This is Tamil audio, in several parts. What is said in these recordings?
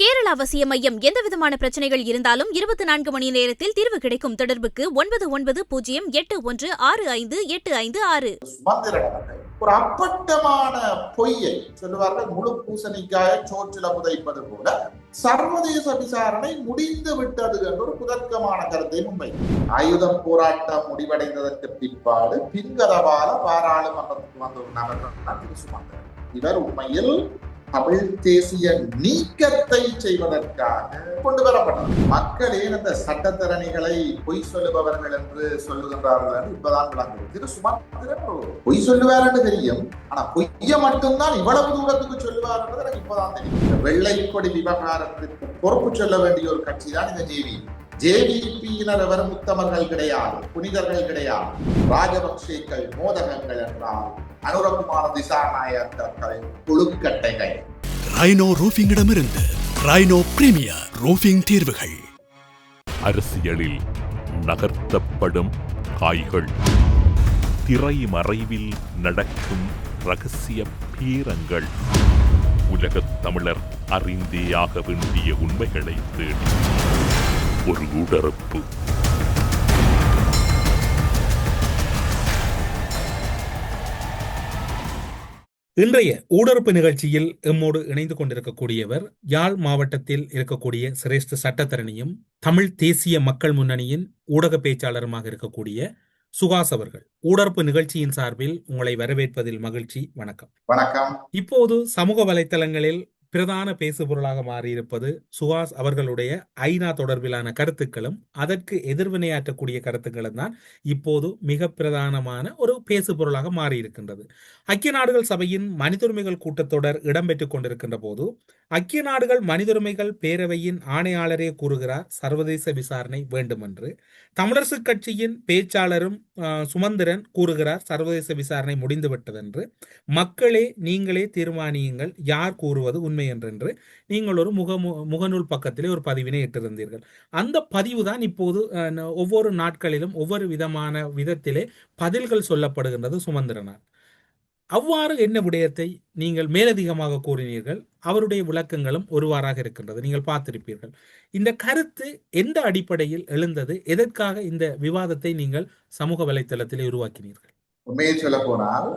கேரள அவசிய மையம் எந்தவிதமான பிரச்சனைகள் இருந்தாலும் இருபத்தி நான்கு மணி நேரத்தில் தீர்வு கிடைக்கும் தொடர்புக்கு ஒன்பது ஒன்பது பூஜ்ஜியம் எட்டு ஒன்று ஆறு ஐந்து எட்டு ஐந்து ஆறு. ஒரு அப்பட்டமான பொய்யை சொல்லுவார்கள். முழு பூசணிக்காய சோற்றில புதைப்பது போல சர்வதேச விசாரணை முடிந்து விட்டது என்ற ஒரு புதற்கமான கருத்தை முன்வை. ஆயுதம் போராட்டம் முடிவடைந்ததற்கு பின்பாடு பின்கதவால பாராளுமன்றத்துக்கு வந்த ஒரு நபர் திரு சுமந்திரன் இவர் உண்மையில் தமிழ் தேசிய நீக்கத்தை செய்வதற்காக கொண்டு வரப்பட்டது. மக்கள் ஏன் அந்த சட்டத்தரணிகளை பொய் சொல்லுபவர்கள் என்று சொல்லுகின்றார்கள் என்று இப்பதான் விளங்குது திரு சுமந்திரன் பொய் சொல்லுவார் என்று தெரியும். ஆனா பொய்ய மட்டும்தான் இவ்வளவு தூரத்துக்கு சொல்லுவார் என்பது எனக்கு இப்பதான் தெரியும். வெள்ளை கொடி விவகாரத்திற்கு பொறுப்பு சொல்ல வேண்டிய ஒரு கட்சி தான் இந்த ஜேவி ஜேவிபியினர் எவரும் உத்தமர்கள் கிடையாது புனிதர்கள் கிடையாது. ராஜபக்சேக்கள் மோதகங்கள் என்றால் அனுரகுமார திசாநாயக்கர்கள் குழுக்கட்டைகள் ரைனோ ரூஃபிங்கிடமிருந்து ரைனோ பிரீமியர் ரூஃபிங் தீர்வுகள். அரசியலில் நகர்த்தப்படும் காய்கள். திரைமறைவில் நடக்கும் ரகசிய பீரங்கள். உலகத் தமிழர் அறிந்தேயாக வேண்டிய உண்மைகளை தேடி. ஒரு உடறுப்பு இன்றைய ஊடறுப்பு நிகழ்ச்சியில் எம்மோடு இணைந்து கொண்டிருக்கக்கூடியவர் யாழ் மாவட்டத்தில் இருக்கக்கூடிய சிரேஷ்ட சட்டத்தரணியும் தமிழ் தேசிய மக்கள் முன்னணியின் ஊடக பேச்சாளருமாக இருக்கக்கூடிய சுகாஸ் அவர்கள். ஊடறுப்பு நிகழ்ச்சியின் சார்பில் உங்களை வரவேற்பதில் மகிழ்ச்சி. வணக்கம். வணக்கம். இப்போது சமூக வலைத்தளங்களில் பிரதான பேசுபொருளாக மாறியிருப்பது சுஹாஸ் அவர்களுடைய ஐநா தொடர்பிலான கருத்துக்களும் அதற்கு எதிர்வினையாற்றக்கூடிய கருத்துக்களும் தான் இப்போது மிக பிரதானமான ஒரு பேசுபொருளாக மாறியிருக்கின்றது. ஐக்கிய நாடுகள் சபையின் மனிதுரிமைகள் கூட்டத்தொடர் இடம்பெற்றுக் கொண்டிருக்கின்ற போது ஐக்கிய நாடுகள் மனிதுரிமைகள் பேரவையின் ஆணையாளரே கூறுகிறார் சர்வதேச விசாரணை வேண்டும் என்று தமிழரசு கட்சியின் பேச்சாளரும் சுமந்திரன் கூறுகிறார் சர்வதேச விசாரணை முடிந்துவிட்டது என்று மக்களே நீங்களே தீர்மானியுங்கள் யார் கூறுவது உண்மை என்றென்று நீங்கள் ஒரு முக முகநூல் பக்கத்திலே ஒரு பதிவினை இட்டிருந்தீர்கள். அந்த பதிவு தான் இப்போது ஒவ்வொரு நாட்களிலும் ஒவ்வொரு விதமான விதத்திலே பதில்கள் சொல்லப்படுகின்றது சுமந்திரனார். அவ்வாறு என்ன விடயத்தை நீங்கள் மேலதிகமாக கூறினீர்கள்? அவருடைய விளக்கங்களும் ஒருவாறாக இருக்கின்றது. நீங்கள் பார்த்திருப்பீர்கள். இந்த கருத்து எந்த அடிப்படையில் எழுந்தது? எதற்காக இந்த விவாதத்தை நீங்கள் சமூக வலைத்தளத்திலே உருவாக்கினீர்கள்? உண்மையை சொல்ல போனால்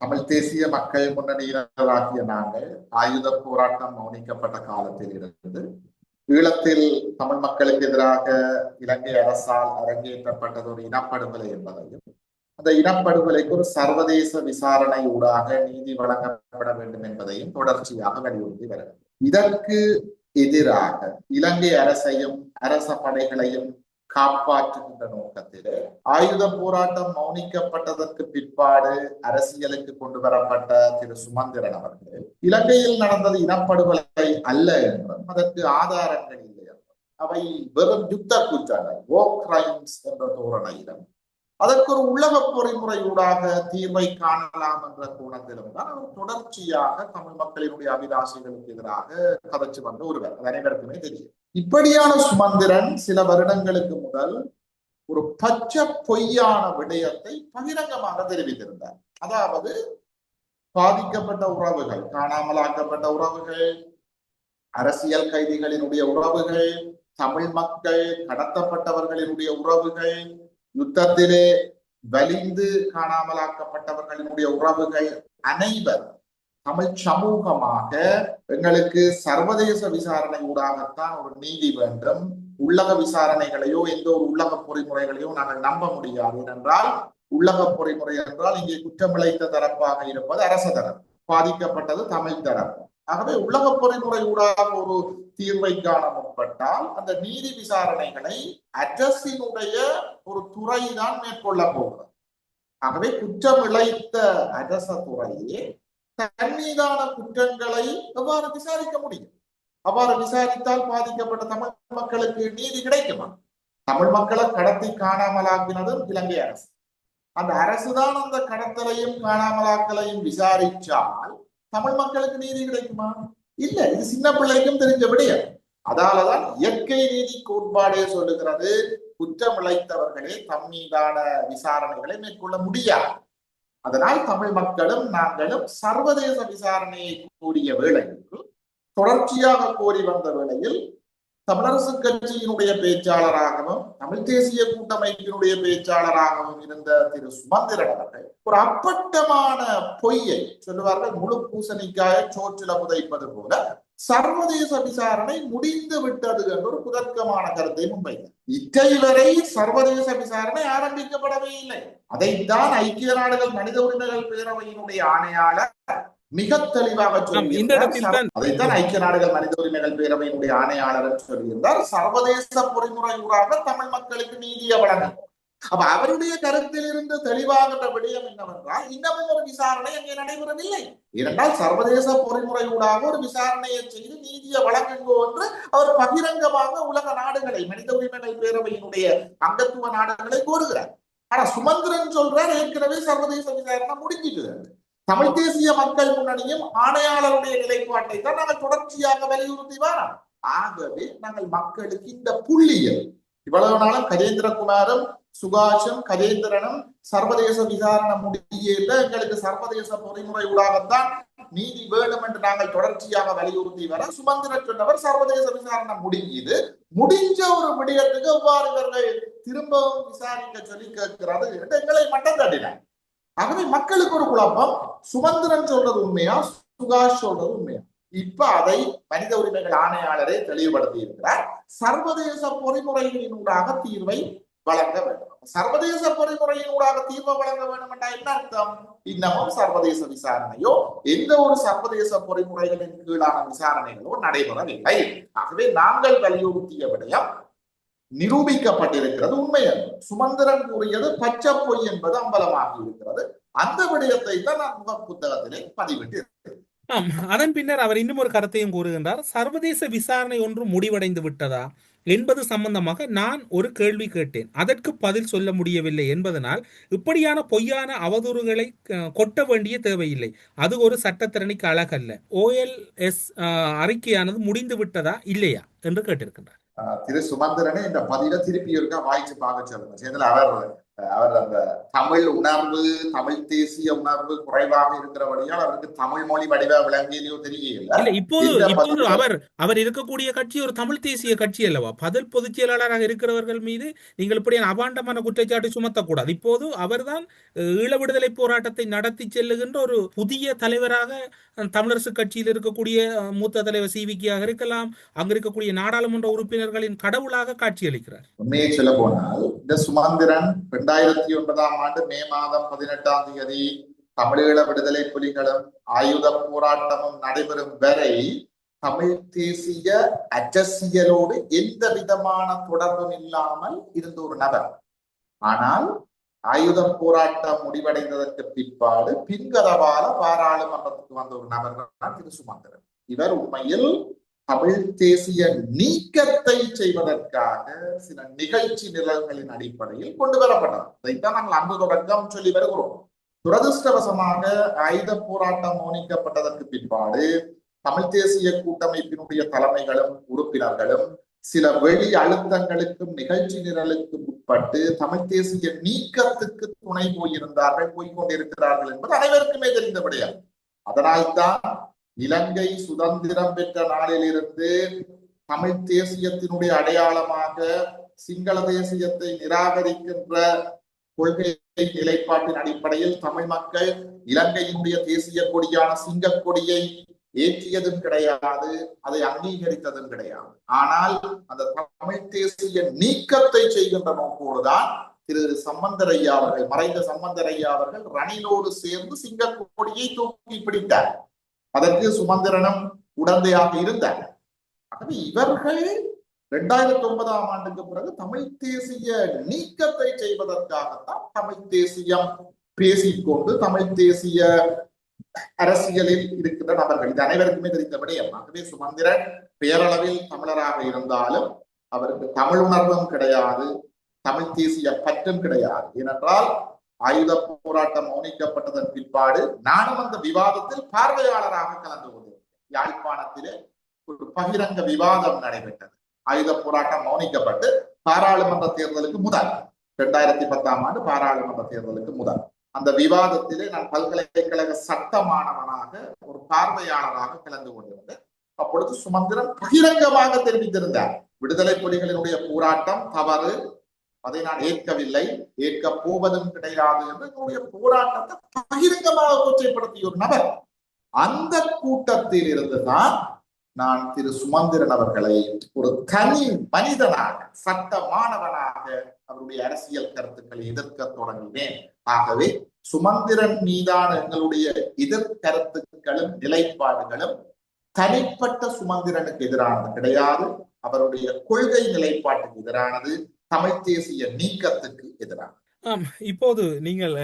தமிழ் தேசிய மக்கள் முன்னணியினராகிய நாங்கள் ஆயுத போராட்டம் மௌனிக்கப்பட்ட காலத்தில் இருந்து ஈழத்தில் தமிழ் மக்களுக்கு எதிராக இலங்கை அரசால் அரங்கேற்றப்பட்டது ஒரு இனப்படுகொலை என்பதையும் அந்த இனப்படுகொலைக்கு ஒரு சர்வதேச விசாரணை ஊடாக நீதி வழங்கப்பட வேண்டும் என்பதையும் தொடர்ச்சியாக வலியுறுத்தி வருகிறது. இதற்கு எதிராக இலங்கை அரசையும் அரச படைகளையும் காப்பாற்றுகின்ற நோக்கத்திலே ஆயுத போராட்டம் மௌனிக்கப்பட்டதற்கு பிற்பாடு அரசியலுக்கு கொண்டு வரப்பட்ட திரு சுமந்திரன் அவர்கள் இலங்கையில் நடந்தது இனப்படுகொலை அல்ல என்றும் அதற்கு ஆதாரங்கள் இல்லை என்றும் அவை வெறும் யுத்த குற்றங்கள் ஓ கிரைம்ஸ் என்ற தோரணையிலும் அதற்கு ஒரு உலக பொறிமுறையூடாக தீர்வை காணலாம் என்ற கோணத்திலும் தான் அவர் தொடர்ச்சியாக தமிழ் மக்களினுடைய அபிலாஷைகளுக்கு எதிராக கதைச்சு வந்த ஒருவர். அது அனைவருக்குமே தெரியும். இப்படியான சுமந்திரன் சில வருடங்களுக்கு முதல் ஒரு பச்சை பொய்யான விடயத்தை பகிரங்கமாக தெரிவித்திருந்தார். அதாவது பாதிக்கப்பட்ட உறவுகள் காணாமலாக்கப்பட்ட உறவுகள் அரசியல் கைதிகளினுடைய உறவுகள் தமிழ் மக்கள் கடத்தப்பட்டவர்களினுடைய உறவுகள் யுத்தத்திலே வலிந்து காணாமலாக்கப்பட்டவர்களினுடைய உறவுகள் அனைவர் தமிழ் சமூகமாக எங்களுக்கு சர்வதேச விசாரணை ஊடாகத்தான் ஒரு நீதி வேண்டும். உள்ளக விசாரணைகளையோ எந்த ஒரு உள்ளக பொறிமுறைகளையோ நாங்கள் நம்ப முடியாது. ஏனென்றால் உள்ளக பொறிமுறை என்றால் இங்கே குற்றமிழைத்த தரப்பாக இருப்பது அரச தரப்பு பாதிக்கப்பட்டது தமிழ் தரப்பு ஆகவே உலக பொறிமுறை ஊடாக ஒரு தீர்வை காண முற்பட்டால் அந்த நீதி விசாரணைகளை அரசினுடைய ஒரு துறை தான் மேற்கொள்ள போகிறது. ஆகவே குற்றமிழைத்த அரச துறையே தன் மீதான குற்றங்களை எவ்வாறு விசாரிக்க முடியும்? அவ்வாறு விசாரித்தால் பாதிக்கப்பட்ட தமிழ் மக்களுக்கு நீதி கிடைக்குமா? தமிழ் மக்களை கடத்தி காணாமலாக்கினதும் இலங்கை அரசு. அந்த அரசுதான் அந்த கடத்தலையும் காணாமலாக்கலையும் விசாரிச்சால் தமிழ் மக்களுக்கு நீதி கிடைக்குமா? இல்ல இது சின்ன பிள்ளைக்கும் தெரிஞ்ச விடயம். அதாலதான் இயற்கை நீதி கோட்பாடே சொல்லுகிறது குற்றம் இழைத்தவர்களே தம் மீதான விசாரணைகளை மேற்கொள்ள முடியாது. அதனால் தமிழ் மக்களும் நாங்களும் சர்வதேச விசாரணையை கூடிய வேளையில் தொடர்ச்சியாக கோரி வந்த வேளையில் தமிழரசு கட்சியினுடைய பேச்சாளராகவும் தமிழ் தேசிய கூட்டமைப்பினுடைய பேச்சாளராகவும் இருந்த திரு சுமந்திரன் அவர்கள் ஒரு அப்பட்டமான பொய்யை சொல்லுவார்கள். முழு பூசணிக்காய சோற்றில புதைப்பது போல சர்வதேச விசாரணை முடிந்து விட்டது என்ற ஒரு குதர்க்கமான கருத்தை முன்வைத்தார் வரை சர்வதேச விசாரணை ஆரம்பிக்கப்படவே இல்லை. அதைத்தான் ஐக்கிய நாடுகள் மனித உரிமைகள் பேரவையினுடைய ஆணையாளர் மிக தெளிவாக அதைத்தான் ஐக்கிய நாடுகள் மனித உரிமைகள் பேரவையினுடைய ஆணையாளர் சொல்லியிருந்தார். சர்வதேச பொறிமுறையூடாக தமிழ் மக்களுக்கு நீதியை வழங்கும் அப்ப அவருடைய கருத்திலிருந்து தெளிவாகின்ற விடயம் என்னவென்றால் இன்னமும் ஒரு விசாரணை அங்கே நடைபெறவில்லை. ஏனென்றால் சர்வதேச பொறிமுறையூடாக ஒரு விசாரணையை செய்து நீதியை வழங்குங்கோ என்று அவர் பகிரங்கமாக உலக நாடுகளை மனித உரிமைகள் பேரவையினுடைய அங்கத்துவ நாடுகளை கோருகிறார். ஆனா சுமந்திரன் சொல்றார் ஏற்கனவே சர்வதேச விசாரணை முடிஞ்சிட்டு தமிழ் தேசிய மக்கள் முன்னணியும் ஆணையாளருடைய நிலைப்பாட்டை தான் நாங்கள் தொடர்ச்சியாக வலியுறுத்தி வரோம். ஆகவே நாங்கள் மக்களுக்கு இந்த புள்ளியல் இவ்வளவு நாளும் கஜேந்திரகுமாரும் சுகாசம் கஜேந்திரனும் சர்வதேச விசாரணை முடியல எங்களுக்கு சர்வதேச பொறிமுறை ஊடாகத்தான் நீதி வேண்டும் என்று நாங்கள் தொடர்ச்சியாக வலியுறுத்தி வர சுமந்திரன் சொன்னவர் சர்வதேச விசாரணை முடியுது. முடிஞ்ச ஒரு விடயத்துக்கு எவ்வாறு இவர்கள் திரும்பவும் விசாரிக்க சொல்லி கேட்கிறது என்று எங்களை மட்டம் தட்டினார் ஆகவே மக்களுக்கு ஒரு குழப்பம். சுமந்திரன் சொல்றது உண்மையா? சுகாஷ் சொல்றது உண்மையா? இப்ப அதை மனித உரிமைகள் ஆணையாளரே தெளிவுபடுத்தி இருக்கிறார். சர்வதேச பொறிமுறைகளினூடாக தீர்வை வழங்க வேண்டும். சர்வதேச பொறிமுறையினூடாக தீர்வு வழங்க வேண்டும் என்றால் என்ன அர்த்தம்? இன்னமும் சர்வதேச விசாரணையோ எந்த ஒரு சர்வதேச பொறிமுறைகளின் கீழான விசாரணைகளோ நடைபெறவில்லை. ஆகவே நாங்கள் வலியுறுத்திய விடயம் நிரூபிக்கப்பட்டிருக்கிறது உண்மை சுமந்திரன் கூறியது பச்சை பொய் என்பது அம்பலமாகி இருக்கிறது. அந்த விடயத்தை தான் நான் முக புத்தகத்திலே பதிவிட்டு ஆம் அதன் பின்னர் அவர் இன்னும் ஒரு கருத்தையும் கூறுகின்றார். சர்வதேச விசாரணை ஒன்று முடிவடைந்து விட்டதா? என்பது சம்பந்தமாக நான் ஒரு கேள்வி கேட்டேன். அதற்கு பதில் சொல்ல முடியவில்லை என்பதனால் இப்படியான பொய்யான அவதூறுகளை கொட்ட வேண்டிய தேவையில்லை. அது ஒரு சட்டத்திறனிக்கு அழகல்ல. ஓஎல்எஸ் அறிக்கையானது முடிந்து விட்டதா இல்லையா என்று கேட்டிருக்கின்றார். திரு சுமந்திரனே இந்த பதில திருப்பி இருக்கா வாய்ச்சு பார்க்க சொல்லுங்க. அவர் அவர் அந்த தமிழ் உணர்வு தமிழ் தேசிய உணர்வு குறைவாக இருக்கிறபடியால் அவருக்கு தமிழ் மொழி வடிவ விளங்கியலையோ தெரியல இப்போது இப்போது அவர் அவர் இருக்கக்கூடிய கட்சி ஒரு தமிழ் தேசிய கட்சி அல்லவா? பதில் பொதுச் செயலாளராக இருக்கிறவர்கள் மீது நீங்கள் இப்படி அபாண்டமான குற்றச்சாட்டு சுமத்தக்கூடாது. இப்போது அவர்தான் ஈழ விடுதலை போராட்டத்தை நடத்தி செல்லுகின்ற ஒரு புதிய தலைவராக தமிழரசு கட்சியில் இருக்கக்கூடிய மூத்த தலைவர் சிவிக்கியாக இருக்கலாம் அங்கு இருக்கக்கூடிய நாடாளுமன்ற உறுப்பினர்களின் கடவுளாக காட்சியளிக்கிறார். உண்மையை சொல்ல போனால் இந்த சுமந்திரன் இரண்டாயிரத்தி ஒன்பதாம் ஆண்டு மே மாதம் பதினெட்டாம் தேதி தமிழீழ விடுதலை புலிகளும் ஆயுத போராட்டமும் நடைபெறும் வரை தமிழ் தேசிய அஜசியலோடு எந்த விதமான தொடர்பும் இல்லாமல் இருந்த ஒரு நபர். ஆனால் ஆயுத போராட்டம் முடிவடைந்ததற்கு பிற்பாடு பின்கதவால பாராளுமன்றத்துக்கு வந்த ஒரு நபர் தான் திரு சுமந்திரன். இவர் உண்மையில் தமிழ் தேசிய நீக்கத்தை செய்வதற்காக சில நிகழ்ச்சி நிரல்களின் அடிப்படையில் கொண்டு வரப்பட்டது. இதைத்தான் நாங்கள் அன்பு தொடக்கம் சொல்லி வருகிறோம். துரதிருஷ்டவசமாக ஆயுத போராட்டம் மௌனிக்கப்பட்டதற்கு பின்பாடு தமிழ் தேசிய கூட்டமைப்பினுடைய தலைமைகளும் உறுப்பினர்களும் சில வெளி அழுத்தங்களுக்கும் நிகழ்ச்சி நிரலுக்கும் உட்பட்டு தமிழ் தேசிய நீக்கத்துக்கு துணை போயிருந்தார்கள் போய்கொண்டிருக்கிறார்கள் என்பது அனைவருக்குமே தெரிந்த விடயம் அதனால்தான் இலங்கை சுதந்திரம் பெற்ற நாளிலிருந்து தமிழ் தேசியத்தினுடைய அடையாளமாக சிங்கள தேசியத்தை நிராகரிக்கின்ற கொள்கை நிலைப்பாட்டின் அடிப்படையில் தமிழ் மக்கள் இலங்கையினுடைய தேசிய கொடியான சிங்க கொடியை ஏற்றியதும் கிடையாது அதை அங்கீகரித்ததும் கிடையாது. ஆனால் அந்த தமிழ் தேசிய நீக்கத்தை செய்கின்ற நோக்கோடுதான் திரு சம்பந்தரையா அவர்கள் மறைந்த சம்பந்தரையா அவர்கள் ரணிலோடு சேர்ந்து சிங்க கொடியை தூக்கி பிடித்தார். அதற்கு சுமந்திரனும் உடந்தையாக இருந்தார் ஆகவே இவர்கள் இரண்டாயிரத்தி ஒன்பதாம் ஆண்டுக்கு பிறகு தமிழ் தேசிய நீக்கத்தை செய்வதற்காகத்தான் தமிழ் தேசியம் பேசிக்கொண்டு தமிழ் தேசிய அரசியலில் இருக்கின்ற நபர்கள். இது அனைவருக்குமே தெரிந்த விடயம். ஆகவே சுமந்திரன் பேரளவில் தமிழராக இருந்தாலும் அவருக்கு தமிழ் உணர்வும் கிடையாது தமிழ் தேசிய பற்றும் கிடையாது. ஏனென்றால் ஆயுத போராட்டம் மௌனிக்கப்பட்டதன் பிற்பாடு நானும் அந்த விவாதத்தில் பார்வையாளராக கலந்து கொண்டேன் யாழ்ப்பாணத்திலே ஒரு பகிரங்க விவாதம் நடைபெற்றது. ஆயுத போராட்டம் மௌனிக்கப்பட்டு பாராளுமன்ற தேர்தலுக்கு முதல். இரண்டாயிரத்தி பத்தாம் ஆண்டு பாராளுமன்ற தேர்தலுக்கு முதல். அந்த விவாதத்திலே நான் பல்கலைக்கழக சட்ட மாணவனாக ஒரு பார்வையாளராக கலந்து கொண்டிருந்தேன். அப்பொழுது சுமந்திரன் பகிரங்கமாக தெரிவித்திருந்தார். விடுதலை புலிகளினுடைய போராட்டம் தவறு அதை நான் ஏற்கவில்லை ஏற்க போவதும் கிடையாது என்று என்னுடைய போராட்டத்தை பகிரங்கமாக கொச்சைப்படுத்திய ஒரு நபர். அந்த கூட்டத்தில் இருந்துதான் நான் திரு சுமந்திரன் அவர்களை ஒரு தனி மனிதனாக சட்ட மாணவனாக அவருடைய அரசியல் கருத்துக்களை எதிர்க்க தொடங்கினேன். ஆகவே சுமந்திரன் மீதான எங்களுடைய எதிர்கருத்துக்களும் நிலைப்பாடுகளும் தனிப்பட்ட சுமந்திரனுக்கு எதிரானது கிடையாது. அவருடைய கொள்கை நிலைப்பாட்டுக்கு எதிரானது. தமிழ் தேசிய நீக்கத்துக்கு எதிராக. ஆம் இப்போது நீங்கள்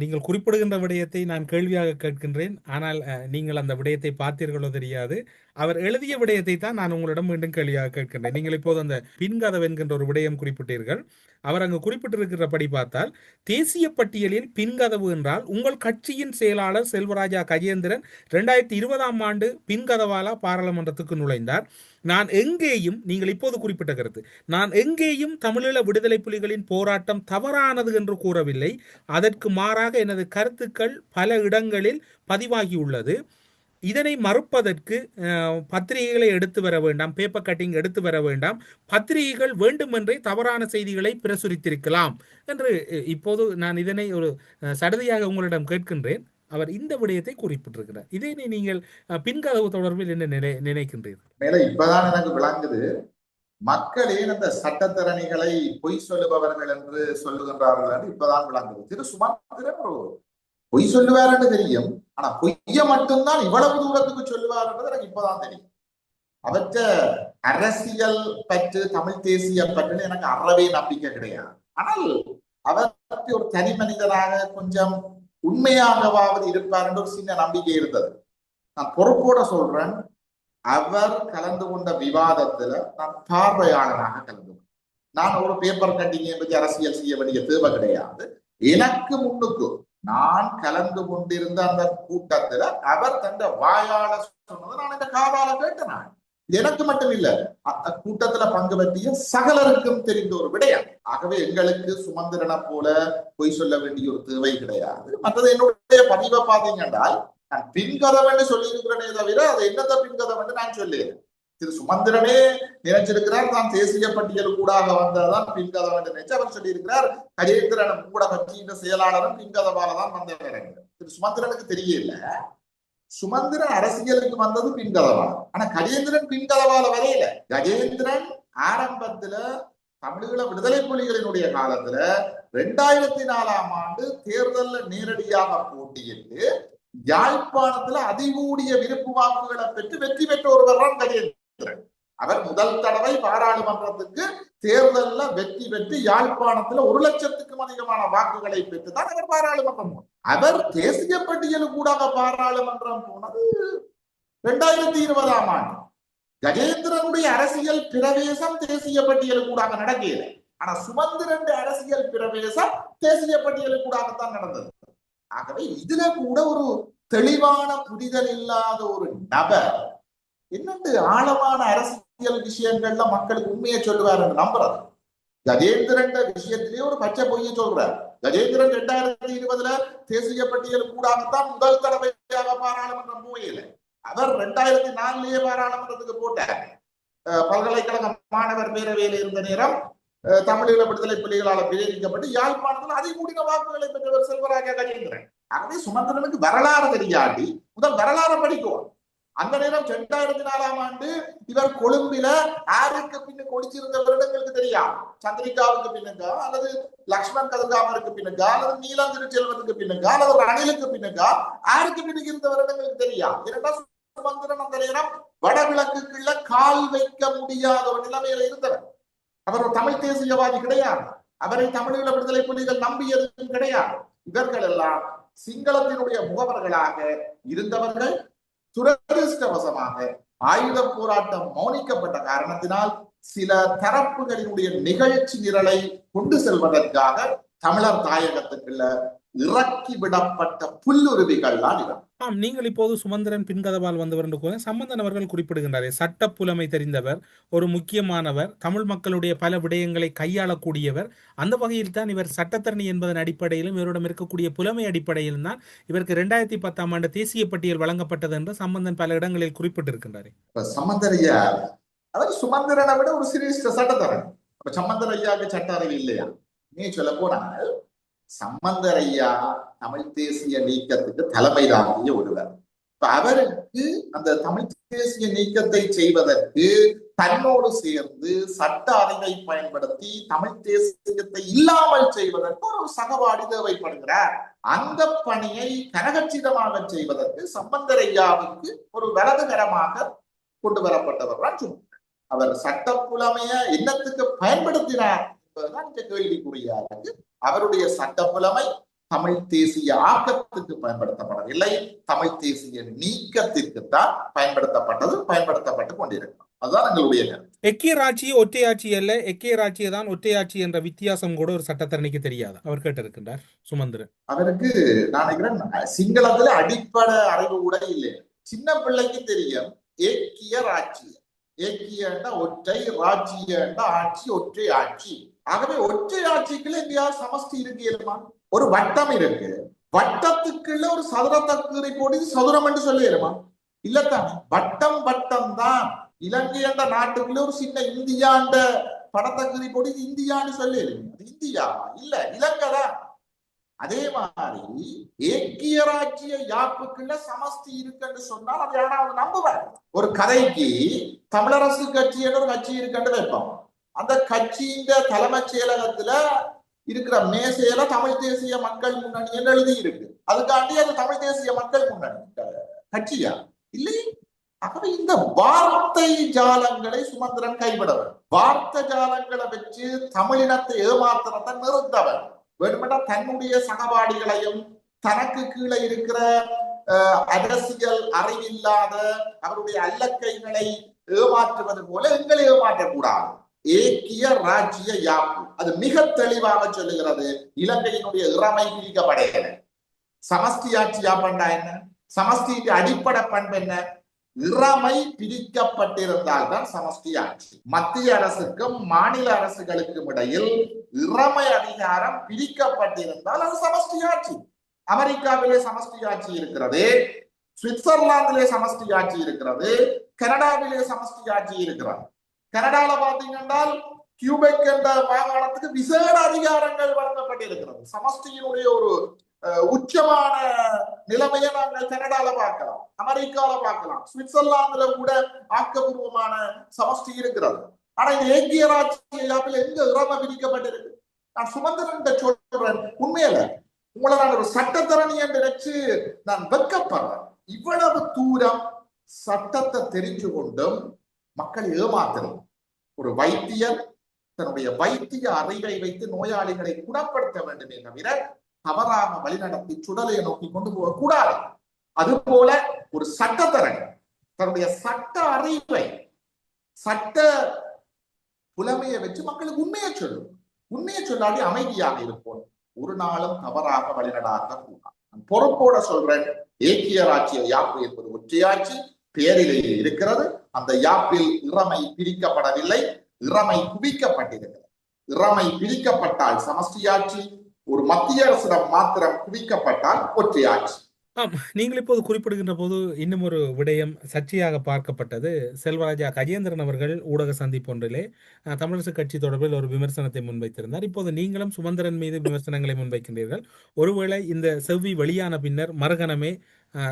நீங்கள் குறிப்பிடுகின்ற விடயத்தை நான் கேள்வியாக கேட்கின்றேன். ஆனால் நீங்கள் அந்த விடயத்தை பார்த்தீர்களோ தெரியாது. அவர் எழுதிய விடயத்தை தான் நான் உங்களிடம் மீண்டும் கேள்வியாக கேட்கின்றேன். நீங்கள் இப்போது அந்த பின்கதவு என்கின்ற ஒரு விடயம் குறிப்பிட்டீர்கள். அவர் அங்கு குறிப்பிட்டிருக்கிறபடி பார்த்தால் தேசிய பட்டியலில் பின்கதவு என்றால் உங்கள் கட்சியின் செயலாளர் செல்வராஜா கஜேந்திரன் ரெண்டாயிரத்தி இருபதாம் ஆண்டு பின்கதவாலா பாராளுமன்றத்துக்கு நுழைந்தார். நான் எங்கேயும் நீங்கள் இப்போது குறிப்பிட்ட கருத்து நான் எங்கேயும் தமிழீழ விடுதலை புலிகளின் போராட்டம் தவறானது என்று கூறவில்லை. அதற்கு மாறாக எனது கருத்துக்கள் பல இடங்களில் பதிவாகியுள்ளது. இதனை மறுப்பதற்கு பத்திரிகைகளை எடுத்து வர வேண்டாம் பேப்பர் கட்டிங் எடுத்து வர வேண்டாம். பத்திரிகைகள் வேண்டுமென்றே தவறான செய்திகளை பிரசுரித்திருக்கலாம் என்று இப்போது நான் இதனை ஒரு சடதியாக உங்களிடம் கேட்கின்றேன். அவர் இந்த விடயத்தை குறிப்பிட்டிருக்கிறார். இதனை நீங்கள் பின்கதவு தொடர்பில் என்ன நினை நினைக்கின்றீர்கள்? மேல இப்பதான் எனக்கு விளங்குது. மக்களே அந்த சட்டத்தரணிகளை பொய் சொல்லுபவர்கள் என்று சொல்லுகின்றார்கள் என்று இப்பதான் விளங்குது. திரு சுமந்திரன் ஒரு பொய் சொல்லுவாருன்னு தெரியும். ஆனா பொய்ய மட்டும்தான் இவ்வளவு தூரத்துக்கு சொல்லுவாருன்றது எனக்கு இப்பதான் தெரியும். அவற்ற அரசியல் பற்று தமிழ் தேசிய பற்றுன்னு எனக்கு அறவே நம்பிக்கை கிடையாது. ஆனால் அவருக்கு ஒரு தனி மனிதனாக கொஞ்சம் உண்மையாகவாவது இருப்பார் என்று ஒரு சின்ன நம்பிக்கை இருந்தது. நான் பொறுப்போட சொல்றேன் அவர் கலந்து கொண்ட விவாதத்துல நான் பார்வையாளராக கலந்து கொண்டேன். நான் ஒரு பேப்பர் கட்டிங்கை பற்றி அரசியல் செய்ய வேண்டிய தேவை கிடையாது. எனக்கு முன்னுக்கு நான் கலந்து கொண்டிருந்த அந்த கூட்டத்துல அவர் தந்த வாயால சொன்னதை நான் இந்த காதால கேட்டேன். நான் இது எனக்கு மட்டும் இல்ல அந்த கூட்டத்துல பங்கு பற்றிய சகலருக்கும் தெரிந்த ஒரு விடயம். ஆகவே எங்களுக்கு சுமந்திரனை போல பொய் சொல்ல வேண்டிய ஒரு தேவை கிடையாது. மற்றது என்னுடைய பதிவை பார்த்தீங்கன்னா நான் பின்கதவன்னு சொல்லி இருக்கிறேனே தவிர அது என்னத பின்கதவன்னு நான் சொல்லிடுறேன் திரு சுமந்திரனே நினைச்சிருக்கிறார். தான் தேசிய பட்டியல் கூடாக வந்ததான் பின்கதவன் நினைச்சு அவர் சொல்லியிருக்கிறார். கஜேந்திரன் கூட கட்சியின் செயலாளரும் பின்கதவால தான் வந்தவர் திரு சுமந்திரனுக்கு தெரியல. சுமந்திரன் அரசியலுக்கு வந்தது பின்கதவா ஆனா கஜேந்திரன் பின்கதவால வரையில கஜேந்திரன் ஆரம்பத்துல தமிழீழ விடுதலை புலிகளினுடைய காலத்துல ரெண்டாயிரத்தி நாலாம் ஆண்டு தேர்தல்ல நேரடியாக போட்டியிட்டு யாழ்ப்பாணத்துல அதிகூடிய விருப்பு வாக்குகளை பெற்று வெற்றி பெற்ற ஒருவர் தான் கஜேந்திரன். அவர் முதல் தடவை பாராளுமன்றத்துக்கு தேர்தல்ல வெற்றி பெற்று யாழ்ப்பாணத்துல ஒரு லட்சத்துக்கும் அதிகமான வாக்குகளை பெற்றுதான் அவர் பாராளுமன்றம் அவர் தேசிய பட்டியலுக்கு கூடாக பாராளுமன்றம் போனது ரெண்டாயிரத்தி இருபதாம் ஆண்டு. கஜேந்திரனுடைய அரசியல் பிரவேசம் தேசிய பட்டியலுக்கு கூடாக நடக்கல. ஆனா சுமந்திரன் அரசியல் பிரவேசம் தேசிய பட்டியலுக்கு கூடாகத்தான் நடந்தது. ஆகவே இதுல கூட ஒரு தெளிவான புரிதல் இல்லாத ஒரு நபர் என்னண்டு ஆழமான அரசியல் விஷயங்கள்ல மக்களுக்கு உண்மையை சொல்லுவார் என்று நம்புறது? கஜேந்திரன் விஷயத்திலேயே ஒரு பச்சை பொய்ய சொல்றார். கஜேந்திரன் ரெண்டாயிரத்தி இருபதுல தேசிய பட்டியல் கூடாகத்தான் முதல் தடவையாக பாராளுமன்றம் போயில அவர் ரெண்டாயிரத்தி நாலுலயே பாராளுமன்றத்துக்கு போட்டார். பல்கலைக்கழக மாணவர் பேரவையில் இருந்த நேரம் அஹ் தமிழீழ விடுதலை புலிகளால் பிரேரிக்கப்பட்டு யாழ்ப்பாணத்தில் அதிகூடின வாக்குகளை பெற்றவர் செல்வராஜா கஜேந்திரன். ஆகவே சுமந்திரனுக்கு வரலாறு தெரியாட்டி முதல் வரலாறு படிக்கும் அந்த நேரம் இரண்டாயிரத்தி நாலாம் ஆண்டு இவர் கொழும்பில ஆருக்கு பின்னுக்கு ஒளிச்சிருந்த வருடங்களுக்கு தெரியாது சந்திரிகாவுக்கு பின்னுக்கா? அல்லது லக்ஷ்மண் கதிர்காமருக்கு பின்னுக்கா? அல்லது நீலம் திருச்செல்வத்துக்கு பின்னுக்கா? அல்லது ரணிலுக்கு பின்னுக்கா? ஆருக்கு பின்னுக்கு இருந்த வருடங்களுக்கு தெரியாது இரண்டாம் சுமந்திரன் அந்த நேரம் வடகிழக்குக்குள்ள கால் வைக்க முடியாத ஒரு நிலைமையில இருந்தவர். அவர் ஒரு தமிழ் தேசியவாதி கிடையாது. அவரை தமிழீழ விடுதலை புலிகள் நம்பியதும் கிடையாது. இவர்கள் எல்லாம் சிங்களத்தினுடைய முகவர்களாக இருந்தவர்கள். துரதிருஷ்டவசமாக ஆயுத போராட்டம் மௌனிக்கப்பட்ட காரணத்தினால் சில தரப்புகளினுடைய நிகழ்ச்சி நிரலை கொண்டு செல்வதற்காக தமிழர் தாயகத்துக்குள்ள இறக்கி விடப்பட்ட புல்லுருவிகள் தான் இவர் ஆம் நீங்கள் இப்போது சுமந்திரன் பின்கதவால் வந்தவர் என்று கூற சம்பந்தன் அவர்கள் குறிப்பிடுகின்றாரே சட்ட புலமை தெரிந்தவர் ஒரு முக்கியமானவர் தமிழ் மக்களுடைய பல விடயங்களை கையாளக்கூடியவர் அந்த வகையில் தான் இவர் சட்டத்தரணி என்பதன் அடிப்படையிலும் இவரிடம் இருக்கக்கூடிய புலமை அடிப்படையிலும் தான் இவருக்கு இரண்டாயிரத்தி பத்தாம் ஆண்டு தேசிய பட்டியல் வழங்கப்பட்டது என்று சம்பந்தன் பல இடங்களில் குறிப்பிட்டிருக்கின்றாரே. சம்பந்தரையார் அவர் சுமந்திரனை விட ஒரு சிறிய சட்டத்தரன் அப்ப சம்பந்தரையாவுக்கு சட்ட அறிவு இல்லையா? நீ சொல்ல போனால் சம்பந்தரையா தமிழ் தேசிய நீக்கத்துக்கு தலைமை தாங்கிய ஒருவர். இப்ப அவருக்கு அந்த தமிழ் தேசிய நீக்கத்தை செய்வதற்கு தன்னோடு சேர்ந்து சட்ட அறிவை பயன்படுத்தி தமிழ் தேசியத்தை இல்லாமல் செய்வதற்கு ஒரு சகவாடி தேவைப்படுகிறார். அந்த பணியை கனகச்சிதமாக செய்வதற்கு சம்பந்தரையாவுக்கு ஒரு வலதுகரமாக கொண்டு வரப்பட்டவர் தான் அவர் சட்ட புலமைய என்னத்துக்கு பயன்படுத்தினார் என்பதுதான் இந்த கேள்விக்குறியாகிறது அவருடைய சட்ட புலமை தமிழ் தேசிய ஆக்கத்துக்கு பயன்படுத்தப்படவில்லை. தமிழ் தேசிய நீக்கத்திற்கு தான் பயன்படுத்தப்பட்டது பயன்படுத்தப்பட்டு கொண்டிருக்கிறோம் அதுதான் எங்களுடைய கருத்து. எக்கிய ராட்சி ஒற்றையாட்சி அல்ல எக்கிய ராட்சி தான் ஒற்றையாட்சி என்ற வித்தியாசம் கூட ஒரு சட்டத்தரணிக்கு தெரியாது. அவர் கேட்டிருக்கின்றார் சுமந்திரன். அவருக்கு நான் நினைக்கிறேன் சிங்களத்துல அடிப்படை அறிவு கூட இல்லை. சின்ன பிள்ளைக்கு தெரியும் ஏக்கிய ராட்சியம் ஏக்கியண்டா ஒற்றை ராஜ்யண்டா ஆட்சி ஒற்றை ஆட்சி. ஆகவே ஒற்றை ஆட்சிக்குள்ள இந்தியா சமஷ்டி இருக்கு இல்லமா ஒரு வட்டம் இருக்கு. வட்டத்துக்குள்ள ஒரு சதுரத்தை கீறி போட்டு இது சதுரம் என்று சொல்லிடுமா இல்லத்தானே? வட்டம் வட்டம் தான். இலங்கை என்ற நாட்டுக்குள்ள ஒரு சின்ன இந்தியா படத்தை கீறி போட்டு இது இந்தியான்னு சொல்லிடுங்க அது இந்தியா இல்ல இலங்கை தான். அதே மாதிரி ஏக்கிய ராஜ்ய யாப்புக்குள்ள சமஸ்தி இருக்குன்னு சொன்னால் அது யாராவது நம்புவார் ஒரு கதைக்கு தமிழரசு கட்சி என்ற ஒரு கட்சி இருக்குன்னு வைப்போம். அந்த கட்சியின் தலைமைச் செயலகத்துல இருக்கிற மேசையில தமிழ் தேசிய மக்கள் முன்னணி என்று எழுதி இருக்கு அதுக்காண்டி அது தமிழ் தேசிய மக்கள் முன்னணி. கட்சியா? இல்லை. ஆகவே இந்த வார்த்தை ஜாலங்களை சுமந்திரன் கைவிடவர். வார்த்தை ஜாலங்களை வச்சு தமிழினத்தை ஏமாத்திரத்தை நிறுத்தவர். வேணுமென்றா தன்னுடைய சகபாடிகளையும் தனக்கு கீழே இருக்கிற அஹ், அரசியல் அறிவில்லாத அவருடைய அல்லக்கைகளை ஏமாற்றுவது போல எங்களை ஏமாற்றக்கூடாது. ஏக்கிய ராஜ்ய யாப்பு. அது மிக தெளிவாக சொல்லுகிறது. இலங்கையினுடைய இறமை பிரிக்கப்படையல சமஸ்தி ஆட்சி யாப்பண்டா என்ன? சமஸ்தியின் அடிப்படை பண்பு என்ன? இறமை பிரிக்கப்பட்டிருந்தால் தான் சமஸ்தி ஆட்சி. மத்திய அரசுக்கும் மாநில அரசுகளுக்கும் இடையில் இறமை அதிகாரம் பிரிக்கப்பட்டிருந்தால் அது சமஷ்டி ஆட்சி. அமெரிக்காவிலே சமஷ்டி ஆட்சி இருக்கிறது. சுவிட்சர்லாந்திலே சமஷ்டி ஆட்சி இருக்கிறது. கனடாவிலே சமஷ்டி ஆட்சி இருக்கிறது. கனடால பாத்தீங்கன்னா கியூபெக் என்ற மாகாணத்துக்கு விசேட அதிகாரங்கள் வழங்கப்பட்டிருக்கிறது. சமஷ்டியினுடைய ஒரு அஹ், உச்சமான நிலைமையை நாங்கள் கனடால பார்க்கலாம். அமெரிக்கால பார்க்கலாம். சுவிட்சர்லாந்துல கூட ஆக்கப்பூர்வமான சமஷ்டி இருக்கிறது. ஆனா இந்த ஏக்கிய ராஜ்யாவில் எங்க இறம பிரிக்கப்பட்டிருக்கு? நான் சுமந்திரன் சொல்றேன். உண்மையில உங்களை நான் ஒரு சட்டத்தரணி என்று நினைச்சு நான் வெட்கப்படுறேன். இவ்வளவு தூரம் சட்டத்தை தெரிஞ்சு கொண்டும் மக்கள் ஏமாத்துறது ஒரு வைத்தியர் தன்னுடைய வைத்திய அறிவை வைத்து நோயாளிகளை குணப்படுத்த வேண்டுமே தவிர தவறாக வழிநடத்தி சுடலை நோக்கி கொண்டு போகக்கூடாது. அதுபோல ஒரு சட்டத்தரன் தன்னுடைய சட்ட அறிவை சட்ட புலமையை வச்சு மக்களுக்கு உண்மையை சொல்லும் உண்மையை சொல்லாடி அமைதியாக இருப்போம். ஒரு நாளும் தவறாக வழிநடாக கூடாது. நான் பொறுப்போட சொல்றேன். ஏக்கிய ராட்சிய யாப்பு என்பது ஒற்றையாட்சி பேரிலேயே இருக்கிறது. அந்த யாப்பில் இறமை பிரிக்கப்படவில்லை இறமை குவிக்கப்பட்டிருக்கிறது. இறமை பிரிக்கப்பட்டால் சமஷ்டியாட்சி ஒரு மத்திய அரசிடம் மாத்திரம் குவிக்கப்பட்டால் ஒற்றையாட்சி ஆம் நீங்கள் இப்போது குறிப்பிடுகின்ற போது இன்னும் ஒரு விடயம் சர்ச்சையாக பார்க்கப்பட்டது. செல்வராஜா கஜேந்திரன் அவர்கள் ஊடக சந்திப்பு ஒன்றிலே தமிழரசு கட்சி தொடர்பில் ஒரு விமர்சனத்தை முன்வைத்திருந்தார். இப்போது நீங்களும் சுமந்திரன் மீது விமர்சனங்களை முன்வைக்கின்றீர்கள். ஒருவேளை இந்த செவ்வி வெளியான பின்னர் மறுகணமே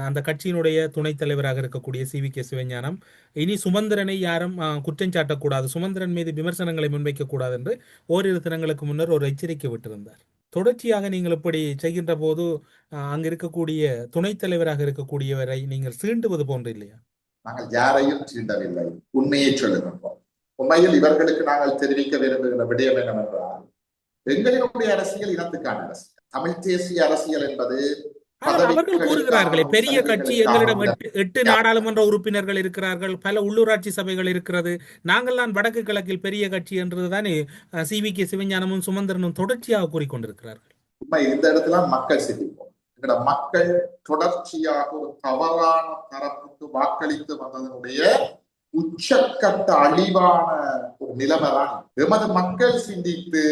அந்த கட்சியினுடைய துணைத் தலைவராக இருக்கக்கூடிய சி. வி. கே. சிவஞானம். இனி சுமந்திரனை யாரும் குற்றம் சாட்டக்கூடாது. சுமந்திரன் மீது விமர்சனங்களை முன்வைக்கக்கூடாது என்று ஓரிரு தினங்களுக்கு முன்னர் ஒரு எச்சரிக்கை விட்டிருந்தார். தொடர்ச்சியாக நீங்கள் இப்படி செய்கின்ற போது அங்கு அங்க இருக்கக்கூடிய துணைத் தலைவராக இருக்கக்கூடியவரை நீங்கள் சீண்டுவது போன்று இல்லையா? நாங்கள் யாரையும் சீண்டவில்லை. உண்மையை சொல்லுகின்றோம் உண்மையில் இவர்களுக்கு நாங்கள் தெரிவிக்க விரும்புகிற விடயம் என்னவென்றால் எங்களினுடைய அரசியல் இனத்துக்கான அரசியல். தமிழ் தேசிய அரசியல் என்பது அவர்கள் கூறுகிறார்களே பெரிய கட்சி எங்களிடம் எட்டு நாடாளுமன்ற உறுப்பினர்கள் இருக்கிறார்கள் பல உள்ளூராட்சி சபைகள் இருக்கிறது. நாங்கள் தான் வடக்கு கிழக்கில் பெரிய கட்சி என்றுதானே சி வி கே சிவஞானமும் சுமந்திரனும் தொடர்ச்சியாக கூறிக்கொண்டிருக்கிறார்கள். உண்மை இந்த இடத்துல மக்கள் சிந்திப்போம். மக்கள் தொடர்ச்சியாக ஒரு தவறான தரப்புக்கு வாக்களித்து வந்ததனுடைய உச்சக்கட்ட அழிவான ஒரு நிலைமைதான் எமது மக்கள் சிந்தித்து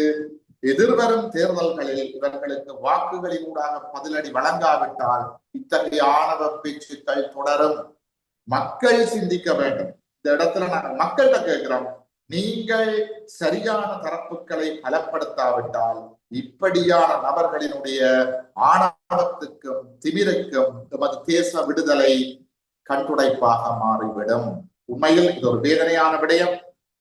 எதிர்வரும் தேர்தல்களில் இவர்களுக்கு வாக்குகளினூடாக பதிலடி வழங்காவிட்டால் இத்தகைய ஆணவ பேச்சுக்கள் தொடரும். மக்கள் சிந்திக்க வேண்டும். இந்த இடத்துல நாங்கள் மக்கள்கிட்ட கேட்கிறோம். நீங்கள் சரியான தரப்புகளை பலப்படுத்தாவிட்டால் இப்படியான நபர்களினுடைய ஆணவத்துக்கும் திமிருக்கும் எமது தேச விடுதலை கண்டுடைப்பாக மாறிவிடும். உண்மையில் இது ஒரு வேதனையான விடயம்.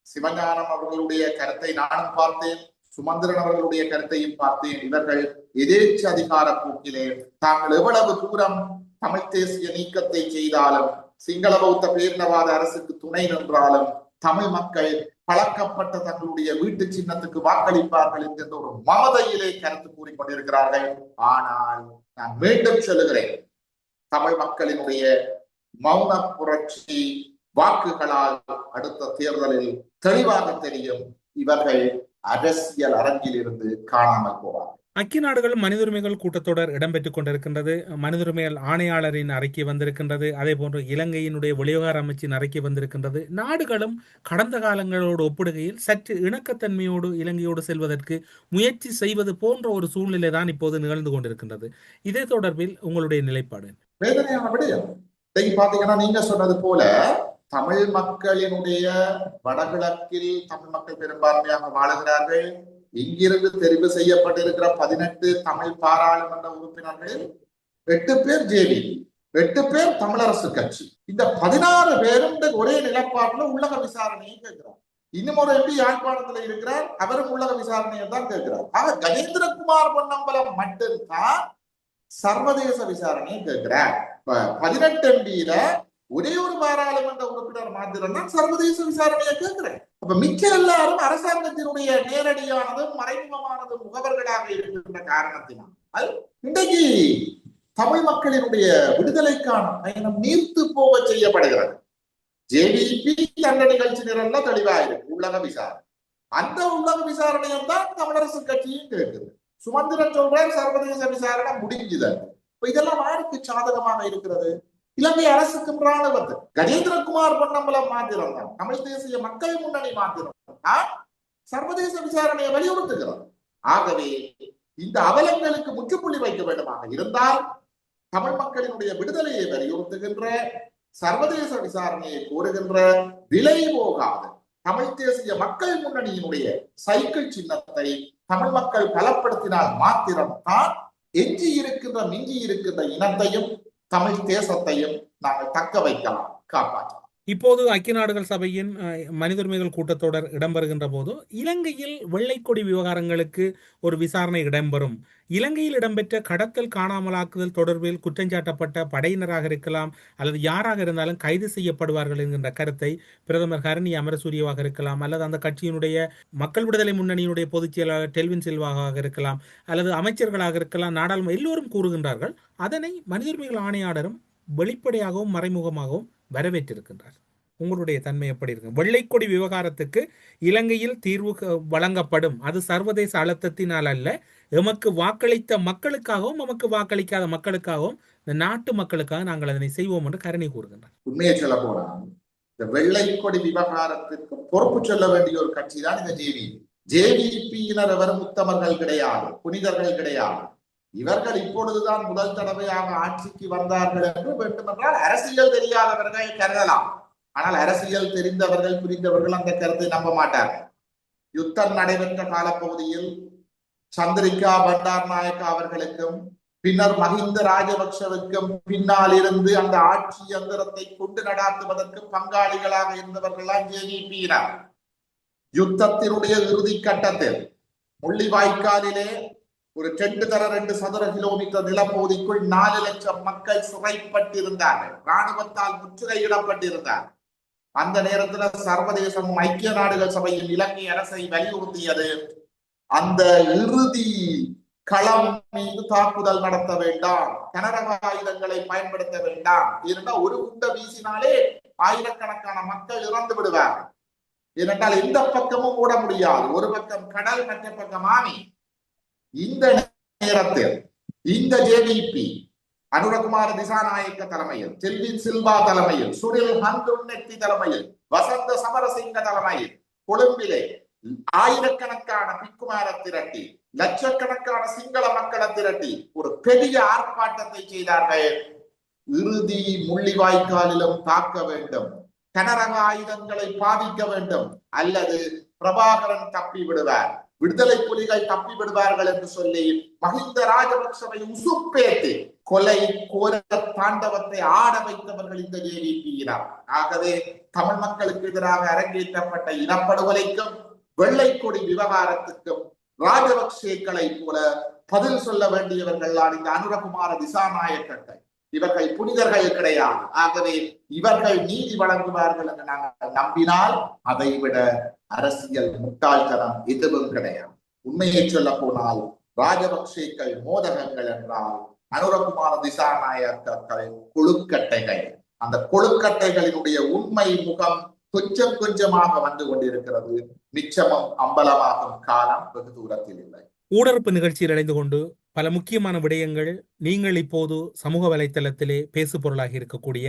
சிவஞானம் அவர்களுடைய கருத்தை நானும் பார்த்தேன். சுமந்திரன் அவர்களுடைய கருத்தையும் பார்த்தேன். இவர்கள் எதேச்ச அதிகார போக்கிலே தாங்கள் எவ்வளவு தூரம் தமிழ் தேசிய நீக்கத்தை செய்தாலும் சிங்கள பௌத்த பேரினவாத அரசுக்கு துணை நின்றாலும் தமிழ் மக்கள் பழக்கப்பட்ட தங்களுடைய வீட்டு சின்னத்துக்கு வாக்களிப்பார்கள் என்கின்ற ஒரு மமதையிலே கருத்து கூறிக்கொண்டிருக்கிறார்கள் ஆனால் நான் மீண்டும் சொல்லுகிறேன் தமிழ் மக்களினுடைய மௌன புரட்சி வாக்குகளால் அடுத்த தேர்தலில் தெளிவாக தெரியும் இவர்கள் அரசியல் அரங்கில் இருந்து காணாமல் போவார்கள். ஐக்கிய நாடுகள் மனித உரிமைகள் கூட்டத்தொடர் இடம்பெற்றுக் கொண்டிருக்கின்றது. மனித உரிமைகள் ஆணையாளரின் அறிக்கை வந்திருக்கின்றது. அதே போன்று இலங்கையினுடைய வெளிவிவகார அமைச்சின் அறிக்கை வந்திருக்கின்றது. நாடுகளும் கடந்த காலங்களோடு ஒப்பிடுகையில் சற்று இணக்கத்தன்மையோடு இலங்கையோடு செல்வதற்கு முயற்சி செய்வது போன்ற ஒரு சூழ்நிலை தான் இப்போது நிகழ்ந்து கொண்டிருக்கின்றது. இதே தொடர்பில் உங்களுடைய நிலைப்பாடு வேதனையான விடயம். பாத்தீங்கன்னா நீங்க சொன்னது போல தமிழ் மக்களினுடைய வடகிழக்கில் தமிழ் மக்கள் பெரும்பான்மையாக வாழுகிறார்கள். இங்கிருந்து தெரிவு செய்யப்பட்டிருக்கிற பதினெட்டு தமிழ் பாராளுமன்ற உறுப்பினர்கள் எட்டு பேர் ஜேவி எட்டு பேர் தமிழரசு கட்சி. இந்த பதினாறு பேரும் ஒரே நிலப்பாட்டுல உள்ளக விசாரணையை கேட்கிறார். இன்னும் ஒரு எம்பி யாழ்ப்பாணத்துல இருக்கிறார்? அவரும் உள்ளக விசாரணையை தான் கேட்கிறார். ஆக கஜேந்திரகுமார் பொன்னம்பலம் மட்டும்தான் சர்வதேச விசாரணையை கேட்கிறார். பதினெட்டு எம்பியில ஒரே ஒரு பாராளுமன்ற உறுப்பினர் மாத்திரம் தான் சர்வதேச விசாரணையை கேட்கிறேன். அப்ப மிச்ச எல்லாரும் அரசாங்கத்தினுடைய நேரடியானதும் மறைமுகமானதும் முகவர்களாக இருக்கின்ற காரணத்தினால். இன்றைக்கு தமிழ் மக்களினுடைய விடுதலைக்கான பயணம் நீர்த்து போக செய்யப்படுகிறது. ஜேடிபி தண்ட நிகழ்ச்சி நிரல்ல தெளிவாயிருக்கு உள்ளக விசாரணை. அந்த உள்ளக விசாரணையை தான் தமிழரசு கட்சியும் கேட்குது. சுமந்திரன் சொல்றார் சர்வதேச விசாரணை முடிஞ்சுது. இப்ப இதெல்லாம் யாருக்கு சாதகமாக இருக்கிறது? இலங்கை அரசுக்கும் ராணுவத்துக்கு கஜேந்திரகுமார் பொன்னம்பலம் மாத்திரம் தான். தமிழ் தேசிய மக்கள் முன்னணி மாத்திரம் தான். சர்வதேச விசாரணையை வலியுறுத்துகிறது ஆகவே இந்த அவலங்களுக்கு முற்றுப்புள்ளி வைக்க வேண்டுமாக இருந்தால் தமிழ் மக்களினுடைய விடுதலையை வலியுறுத்துகின்ற சர்வதேச விசாரணையை கோருகின்ற விலை போகாத. தமிழ் தேசிய மக்கள் முன்னணியினுடைய சைக்கிள் சின்னத்தை தமிழ் மக்கள் பலப்படுத்தினால் மாத்திரம் தான் எஞ்சி இருக்கின்ற மிஞ்சி இருக்கின்ற இனத்தையும் தமிழ் தேசத்தையும் நாங்கள் தக்க வைக்கலாம் காப்பாற்றலாம். இப்போது ஐக்கிய நாடுகள் சபையின் மனித உரிமைகள் கூட்டத்தொடர் இடம்பெறுகின்ற போது இலங்கையில் வெள்ளைக்கொடி விவகாரங்களுக்கு ஒரு விசாரணை இடம்பெறும். இலங்கையில் இடம்பெற்ற கடத்தல் காணாமலாக்குதல் தொடர்பில் குற்றஞ்சாட்டப்பட்ட படையினராக இருக்கலாம் அல்லது யாராக இருந்தாலும் கைது செய்யப்படுவார்கள் என்கின்ற கருத்தை பிரதமர் ஹரணி அமரசூரியவாக இருக்கலாம் அல்லது அந்த கட்சியினுடைய மக்கள் விடுதலை முன்னணியினுடைய பொதுச் செயலாளர் டெல்வின் செல்வாக இருக்கலாம் அல்லது அமைச்சர்களாக இருக்கலாம் நாடாளுமன்ற எல்லோரும் கூறுகின்றார்கள். அதனை மனித உரிமைகள் ஆணையாளரும் வெளிப்படையாகவும் மறைமுகமாகவும் வரவேற்றிருக்கின்றார். உங்களுடைய தன்மை எப்படி இருக்கு வெள்ளைக்கொடி விவகாரத்துக்கு இலங்கையில் தீர்வு வழங்கப்படும். அது சர்வதேச அழுத்தத்தினால் அல்ல எமக்கு வாக்களித்த மக்களுக்காகவும் எமக்கு வாக்களிக்காத மக்களுக்காகவும் இந்த நாட்டு மக்களுக்காக நாங்கள் அதனை செய்வோம் என்று கருணை கூறுகின்றார். உண்மையை சொல்ல போனால் இந்த வெள்ளைக்கொடி விவகாரத்திற்கு பொறுப்பு சொல்ல வேண்டிய ஒரு கட்சி தான் இந்த ஜேவி ஜேவிபியினர் எவரும் உத்தமர்கள் கிடையாது புனிதர்கள் கிடையாது. இவர்கள் இப்பொழுதுதான் முதல் தடவையாக ஆட்சிக்கு வந்தார்கள் என்று வேண்டுமென்றால் அரசியல் தெரியாதவர்கள் கருதலாம். ஆனால் அரசியல் தெரிந்தவர்கள் புரிந்தவர்கள் அந்த கருத்தை நம்ப மாட்டார்கள். யுத்தம் நடைபெற்ற காலப்பகுதியில் சந்திரிகா பண்டார் நாயக்கா அவர்களுக்கும் பின்னர் மஹிந்த ராஜபக்சவுக்கும் பின்னால் இருந்து அந்த ஆட்சி யந்திரத்தை கொண்டு நடாத்துவதற்கு பங்காளிகளாக இருந்தவர்கள்லாம் ஜேவிபியினர். யுத்தத்தினுடைய இறுதி கட்டத்தில் முள்ளிவாய்க்காலிலே ஒரு ரெண்டு தர ரெண்டு சதுர கிலோமீட்டர் நிலப்பகுதிக்குள் நாலு லட்சம் மக்கள் சிறைப்பட்டிருந்தார்கள். ராணுவத்தால் முற்றுகையிடப்பட்டிருந்தார். அந்த நேரத்துல சர்வதேசமும் ஐக்கிய நாடுகள் சபையின் இலங்கை அரசை வலியுறுத்தியது. அந்த இறுதி களம் மீது தாக்குதல் நடத்த வேண்டாம். கனரக ஆயுதங்களை பயன்படுத்த வேண்டாம். ஏனென்றால் ஒரு குண்ட வீசினாலே ஆயிரக்கணக்கான மக்கள் இறந்து விடுவார்கள். ஏனென்றால் எந்த பக்கமும் ஓட முடியாது. ஒரு பக்கம் கடல் மற்ற பக்கம் ஆமி இந்த நேரத்தில் இந்த ஜேடிபி அனுரகுமார திசாநாயக்க தலைமையில் செல்வின் சில்வா தலைமையில் சுனில் ஹந்துன்னெட்டி தலைமையில் வசந்த சமரசிங்க தலைமையில் கொழும்பிலே ஆயிரக்கணக்கான பிக்குமார திரட்டி லட்சக்கணக்கான சிங்கள மக்களை திரட்டி ஒரு பெரிய ஆர்ப்பாட்டத்தை செய்தார்கள். இறுதி முள்ளிவாய்க்காலிலும் தாக்க வேண்டும். கனரக ஆயுதங்களை பாதிக்க வேண்டும். அல்லது பிரபாகரன் தப்பி விடுவார் விடுதலை புலிகள் தப்பி விடுவார்கள் என்று சொல்லி மஹிந்த ராஜபக்சவை உசுப்பேத்தி கொலை கோர தாண்டவத்தை ஆட வைத்தவர்கள் இந்த ஜேவிபியினர் ஆகவே தமிழ் மக்களுக்கு எதிராக அரங்கேற்றப்பட்ட இனப்படுகொலைக்கும் வெள்ளை கொடி விவகாரத்துக்கும் ராஜபக்சேக்களை போல பதில் சொல்ல வேண்டியவர்கள் இந்த அனுரகுமார திசாநாயக்கர்கள். இவர்கள் புனிதர்கள் கிடையாது. ஆகவே இவர்கள் நீதி வழங்குவார்கள் என்று நாங்கள் நம்பினால் அதை விட அரசியல் முட்டாள்தனம் எதுவும் கிடையாது. உண்மையை சொல்ல போனால் ராஜபக்சேக்கள் மோதகங்கள் என்றால் அனுரகுமார திசாநாயக்கர்கள் கொழுக்கட்டைகள். அந்த கொழுக்கட்டைகளினுடைய உண்மை முகம் கொஞ்சம் கொஞ்சமாக வந்து கொண்டிருக்கிறது. மிச்சமும் அம்பலமாகும் காலம் வெகு தூரத்தில் இல்லை. ஊடறுப்பு நிகழ்ச்சியில் இணைந்து கொண்டு பல முக்கியமான விடயங்கள் நீங்கள் இப்போது சமூக வலைத்தளத்திலே பேசு பொருளாகி இருக்கக்கூடிய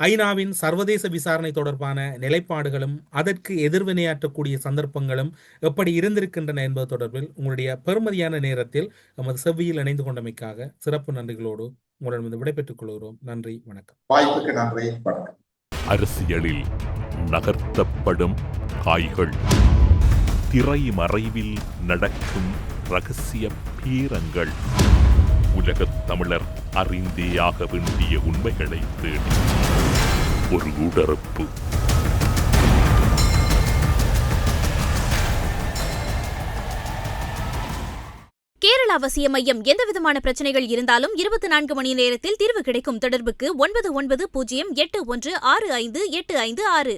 ஐநாவின் சர்வதேச விசாரணை தொடர்பான நிலைப்பாடுகளும் அதற்கு எதிர்வினையாற்றக்கூடிய சந்தர்ப்பங்களும் எப்படி இருந்திருக்கின்றன என்பது தொடர்பில் உங்களுடைய பெருமதியான நேரத்தில் நமது செவ்வியில் இணைந்து கொண்டமைக்காக சிறப்பு நன்றிகளோடு உங்களிடம் விடைபெற்றுக் கொள்கிறோம். நன்றி வணக்கம். வாய்ப்புக்கு நன்றி வணக்கம். அரசியலில் நகர்த்தப்படும் காய்கள் திரைமறைவில் நடக்கும் ரகசிய பீரங்கள். உலகத் தமிழர் அறிந்தேயாக வேண்டிய உண்மைகளை தேடி. ஒரு உடறுப்பு கேரள அவசிய மையம் எந்தவிதமான பிரச்சனைகள் இருந்தாலும் இருபத்தி நான்கு மணி நேரத்தில் தீர்வு கிடைக்கும் தொடர்புக்கு ஒன்பது ஒன்பது பூஜ்ஜியம் எட்டு ஒன்று ஆறு ஐந்து எட்டு ஐந்து ஆறு.